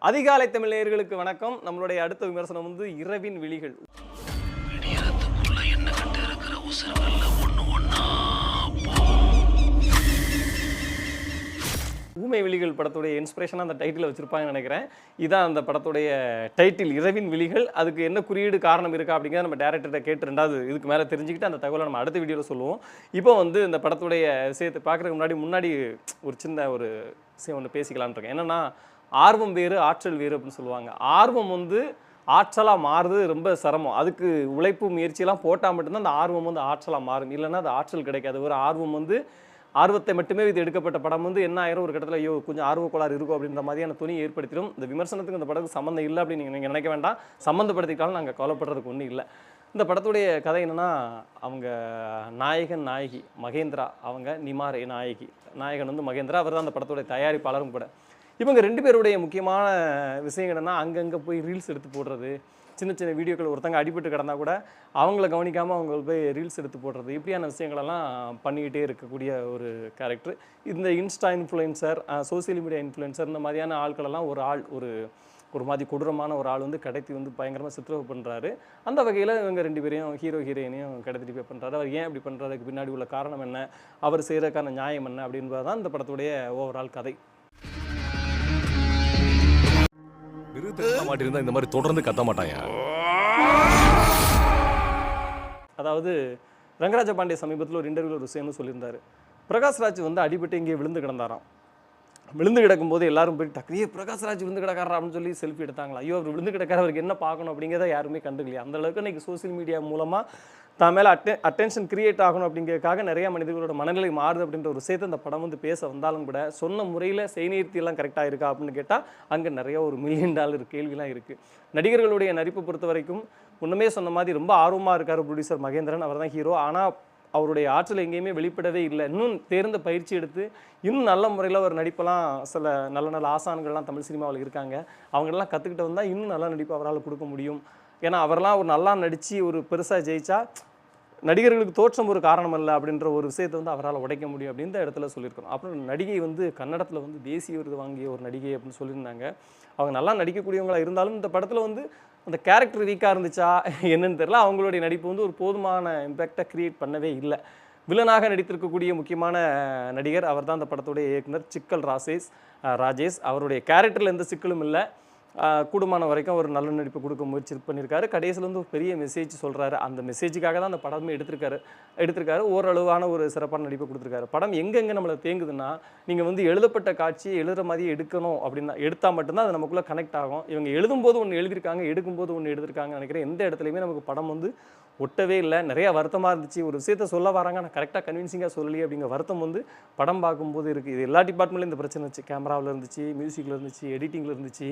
அதிகாலை தமிழர்களுக்கு வணக்கம். நம்மளுடைய அடுத்த விமர்சனம் வந்து இரவின் விழிகள். இரவினுடைய விழிகள் படத்துடைய இன்ஸ்பிரேஷனாக அந்த டைட்டில் வச்சிருப்பாங்கன்னு நினைக்கிறேன். இதான் அந்த படத்துடைய டைட்டில் இரவின் விழிகள். அதுக்கு என்ன குறியீடு காரணம் இருக்கா அப்படிங்கிறத நம்ம டேரக்டர்கிட்ட கேட்டு ரெண்டாவது இதுக்கு மேலே தெரிஞ்சுக்கிட்டு அந்த தகவலை நம்ம அடுத்த வீடியோவில் சொல்லுவோம். இப்போ வந்து இந்த படத்துடைய விஷயத்தை பார்க்குறதுக்கு முன்னாடி முன்னாடி ஒரு சின்ன ஒரு விஷயம் ஒன்று பேசிக்கலாம்னு இருக்கேன். என்னென்னா ஆர்வம் வேறு ஆற்றல் வேறு அப்படின்னு சொல்லுவாங்க. ஆர்வம் வந்து ஆற்றலாக மாறுது ரொம்ப சிரமம். அதுக்கு உழைப்பு முயற்சியெல்லாம் போட்டால் மட்டும்தான் அந்த ஆர்வம் வந்து ஆற்றலாக மாறும். இல்லைன்னா அது ஆற்றல் கிடைக்காது. ஒரு ஆர்வம் வந்து ஆர்வத்தை மட்டுமே இது எடுக்கப்பட்ட படம் வந்து என்ன ஆயிரும்? ஒரு கட்டத்தில் ஐயோ கொஞ்சம் ஆர்வக்கோளாறு இருக்கும் அப்படின்ற மாதிரியான துணி ஏற்படுத்திடும் இந்த விமர்சனத்துக்கு இந்த படத்துக்கு சம்மந்தம் இல்லை அப்படின்னு நீங்கள் நினைக்க வேண்டாம். சம்மந்தப்படுத்திக்கிட்டாலும் நாங்கள் கவலைப்படுறதுக்கு ஒன்றும் இல்லை. இந்த படத்துடைய கதை என்னென்னா அவங்க நாயகன் நாயகி மகேந்திரா அவங்க நிமாரே நாயகி நாயகன் வந்து மகேந்திரா அவர் தான் அந்த படத்துடைய தயாரிப்பாளரும் கூட. இவங்க ரெண்டு பேருடைய முக்கியமான விஷயம் என்னென்னா அங்கங்கே போய் ரீல்ஸ் எடுத்து போடுறது சின்ன சின்ன வீடியோக்கள் ஒருத்தங்க அடிபட்டு கிடந்தா கூட அவங்கள கவனிக்காமல் அவங்க போய் ரீல்ஸ் எடுத்து போடுறது. இப்படியான விஷயங்களெல்லாம் பண்ணிக்கிட்டே இருக்கக்கூடிய ஒரு கேரக்டர் இந்த insta influencer social media influencer இந்த மாதிரியான ஆட்களெல்லாம் ஒரு ஆள் ஒரு ஒரு மாதிரி கொடூரமான ஒரு ஆள் வந்து கடத்தி வந்து பயங்கரமாக சித்திரவு பண்ணுறாரு அந்த வகையில் இவங்க ரெண்டு பேரையும் ஹீரோ ஹீரோயினையும் கடத்திட்டு போய் பண்ணுறாரு அவர் ஏன் இப்படி பண்ணுறதுக்கு பின்னாடி உள்ள காரணம் என்ன? அவர் செய்கிறதுக்கான நியாயம் என்ன? அப்படின்றது தான் இந்த படத்துடைய ஓவரால் கதை. நிறுத்த மாட்டிருந்தா இந்த மாதிரி தொடர்ந்து கத்த மாட்டாங்க. அதாவது ரங்கராஜ பாண்டிய சமீபத்தில் ஒரு இன்டர்வியூவில் ஒரு விஷயம்னு சொல்லியிருந்தாரு. பிரகாஷ்ராஜ் வந்து அடிபட்டு இங்கே விழுந்து கிடந்தாராம். விழுந்து கிடக்கும்போது எல்லாரும் போய் டக்குனே பிரகாஷ்ராஜ் விழுந்து கிடக்காரா அப்படின்னு சொல்லி செல்ஃபி எடுத்தாங்களா? ஐயோ அவர் விழுந்து கிடக்கார அவருக்கு என்ன பார்க்கணும்? அப்படிங்கிறத யாருமே கண்டுக்கலையா. அந்த அளவுக்கு இன்னைக்கு சோசியல் மீடியா மூலமாக தான் மேலே அட்டே அட்டென்ஷன் கிரியேட் ஆகணும் அப்படிங்கிறதுக்காக நிறைய மனிதர்களோட மனநிலை மாறுது அப்படின்ற ஒரு விஷயத்தை இந்த படம் வந்து பேச வந்தாலும் கூட சொன்ன முறையில் செய்நீர்த்தியெல்லாம் கரெக்டாக இருக்கா அப்படின்னு கேட்டால் அங்கே நிறைய ஒரு மில்லியன் டாலர் கேள்விலாம் இருக்குது நடிகர்களுடைய நடிப்பு பொறுத்த வரைக்கும் முன்னமே சொன்ன மாதிரி ரொம்ப ஆர்வமாக இருக்கார் ப்ரொடியூசர் மகேந்திரன். அவர் தான் ஹீரோ ஆனால் அவருடைய ஆற்றல் எங்கேயுமே வெளிப்படவே இல்லை. இன்னும் தேர்ந்த பயிற்சி எடுத்து இன்னும் நல்ல முறையில் ஒரு நடிப்பெல்லாம் சில நல்ல நல்ல ஆசான்கள்லாம் தமிழ் சினிமாவில் இருக்காங்க. அவங்களெல்லாம் கற்றுக்கிட்டு வந்தால் இன்னும் நல்ல நடிப்பு அவரால் கொடுக்க முடியும். ஏன்னா அவரெல்லாம் ஒரு நல்லா நடித்து ஒரு பெருசாக ஜெயிச்சா நடிகர்களுக்கு தோற்றம் ஒரு காரணம் அல்ல அப்படின்ற ஒரு விஷயத்தை வந்து அவரால் உடைக்க முடியும் அப்படின்ற இடத்துல சொல்லியிருக்கிறோம் அப்புறம் நடிகை வந்து கன்னடத்தில் வந்து தேசிய விருது வாங்கிய ஒரு நடிகை அப்படின்னு சொல்லியிருந்தாங்க. அவங்க நல்லா நடிக்கக்கூடியவங்களாக இருந்தாலும் இந்த படத்தில் வந்து அந்த கேரக்டர் வீக்காக இருந்துச்சா என்னன்னு தெரில அவங்களுடைய நடிப்பு வந்து ஒரு போதுமான இம்பேக்டை கிரியேட் பண்ணவே இல்லை. வில்லனாக நடித்திருக்கக்கூடிய முக்கியமான நடிகர் அவர் தான் அந்த படத்துடைய இயக்குனர். சிக்கல் ராசேஷ் ராஜேஷ். அவருடைய கேரக்டரில் எந்த சிக்கலும் இல்லை. கூடுமான வரைக்கும் ஒரு நல்ல நடிப்பு கொடுக்க முயற்சி பண்ணியிருக்காரு. கடைசியில் வந்து ஒரு பெரிய மெசேஜ் சொல்கிறாரு அந்த மெசேஜுக்காக தான் அந்த படமே எடுத்திருக்காரு. எடுத்திருக்காரு. ஓரளவான ஒரு சிறப்பான நடிப்பை கொடுத்துருக்காரு. படம் எங்கெங்கே நம்மளை தேங்குதுன்னா நீங்கள் வந்து எழுதப்பட்ட காட்சியை எழுதுற மாதிரியே எடுக்கணும் அப்படின்னா எடுத்தால் மட்டும்தான் அது நமக்குள்ளே கனெக்ட் ஆகும். இவங்க எழுதும்போது ஒன்று எழுதியிருக்காங்க எடுக்கும்போது ஒன்று எடுத்திருக்காங்க நினைக்கிறேன் எந்த இடத்துலையுமே நமக்கு படம் வந்து ஒட்டவே இல்லை. நிறையா வருத்தமாக இருந்துச்சு. ஒரு விஷயத்த சொல்ல வராங்க. நான் கரெக்டாக கன்வின்சிங்காக சொல்லலையே அப்படிங்கிற வருத்தம் வந்து படம் பார்க்கும்போது இருக்குது இது எல்லா டிபார்ட்மெண்ட்லையும் இந்த பிரச்சனை இருந்துச்சு கேமராவில் இருந்துச்சு மியூசிக்கில் இருந்துச்சு எடிட்டிங்கில் இருந்துச்சு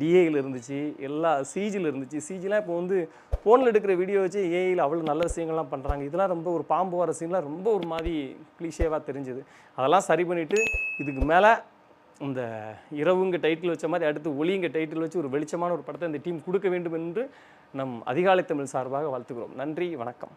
டிஏயில் இருந்துச்சு எல்லா சிஜியில் இருந்துச்சு. சிஜிலாம் இப்போ வந்து ஃபோனில் எடுக்கிற வீடியோ வச்சு ஏஐயில் அவ்வளோ நல்ல விஷயங்கள்லாம் பண்ணுறாங்க இதெல்லாம் ரொம்ப ஒரு பாம்பு வர சீன்லாம் ரொம்ப ஒரு மாதிரி கிளிஷேவாக தெரிஞ்சுது. அதெல்லாம் சரி பண்ணிவிட்டு இதுக்கு மேலே இந்த இரவுங்க டைட்டில் வச்ச மாதிரி அடுத்து ஒளிங்க டைட்டில் வச்சு ஒரு வெளிச்சமான ஒரு படத்தை இந்த டீம் கொடுக்க வேண்டும் என்று நம் அதிகாலை தமிழ் சார்பாக வாழ்த்துக்கிறோம் நன்றி வணக்கம்.